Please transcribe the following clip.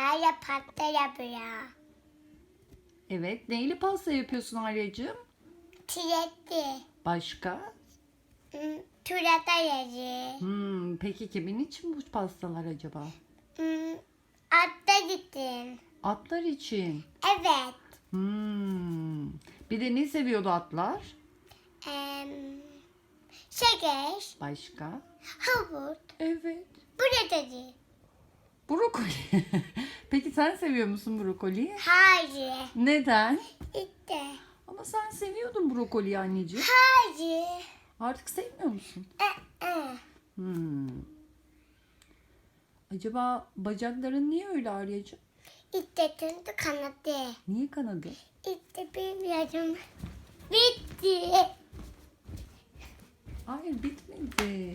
Arya pasta yapıyor. Evet. Neyli pasta yapıyorsun Arya'cığım? Tiyetti. Başka? Hmm, Turata yazı. Hmm, peki kimin için bu pastalar acaba? Hmm, Atta gittin. Atlar için. Evet. Hmm. Bir de ne seviyordu atlar? Em, şeker. Başka? Havut. Evet. Değil. Brokoli. Sen seviyor musun brokoliyi? Hayır. Neden? İşte. Ama sen seviyordun brokoliyi anneciğim. Hayır. Artık sevmiyor musun? Ee, ee. Hmm. Acaba bacakların niye öyle Arya'cığım? İşte döndü kanadı. Niye kanadı? İşte bilmiyorum. Bitti. Hayır bitmedi.